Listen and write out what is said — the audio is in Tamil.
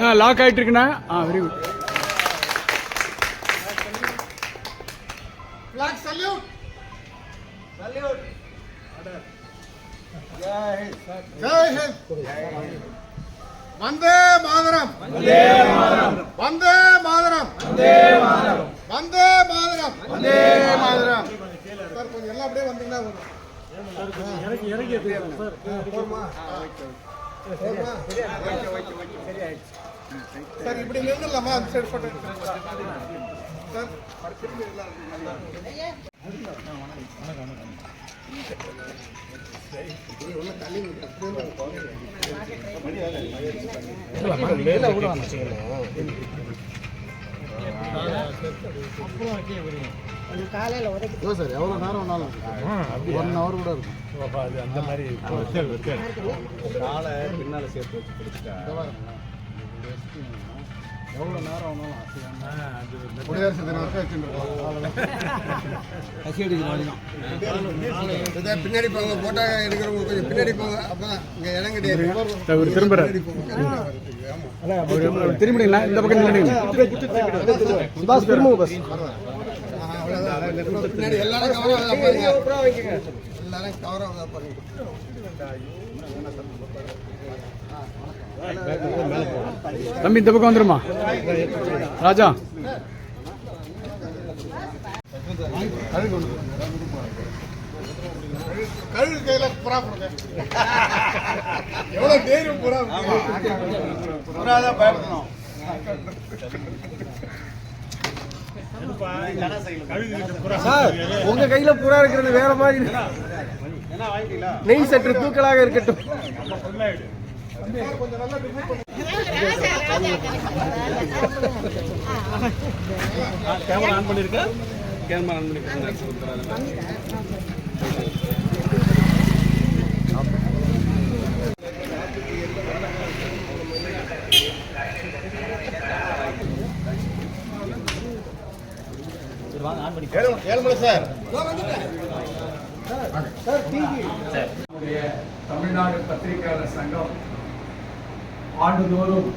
ஆ லாக் ஆயிட்டு இருக்குண்ணா ஆ very good Flag salute! Salute! Jai Hind! வந்தே மாதரம் வந்தே மாதரம் வந்தே மாதரம் வந்தே மாதரம் வந்தே மாதரம் சார் கொஞ்சம் எல்லாம் அப்படியே வந்தீங்கன்னா போதும். போதுமா? சார் இப்படி நின்றுலாமா அந்த சைடு போட்டோ சார் எல்லாம் சார் எவ்வளோ நேரம் வேணாலும் ஒன் ஹவர் கூட இருக்கும் அது அந்த மாதிரி காலை பின்னால் சேர்த்து வச்சு பிடிச்சிட்டா எவ்வளோ நேரம் குடியரசு வச்சுருக்கோம் பின்னாடி போங்க போட்டோ எடுக்கிறவங்க கொஞ்சம் பின்னாடி போங்க. அப்போ இங்கே இடம் கிடையாது அவர் திரும்புறாரு. திரும்பிடுங்களா இந்த பக்கம் நில்லுங்க. சுபாஷ் திரும்ப பஸ் பின்னாடி எல்லாரும் எல்லாரும் கவர் பாருங்க. தம்பி இந்த பக்கம் வந்துருமா? ராஜா. கழுகு கையில புறா எவ்வளவு தைரியம் புறா புறா தான் பயப்படணும். சார் உங்க கையில புறா இருக்கிறது வேற மாதிரி நெய் சற்று தூக்கலாக இருக்கட்டும் கேமரா ஆன் பண்ணிருக்கா கேமரா ஆன் பண்ணிருக்கா ஏழுமலை சார் நம்முடைய தமிழ்நாடு பத்திரிகையாளர் சங்கம் ஆண்டுதோறும்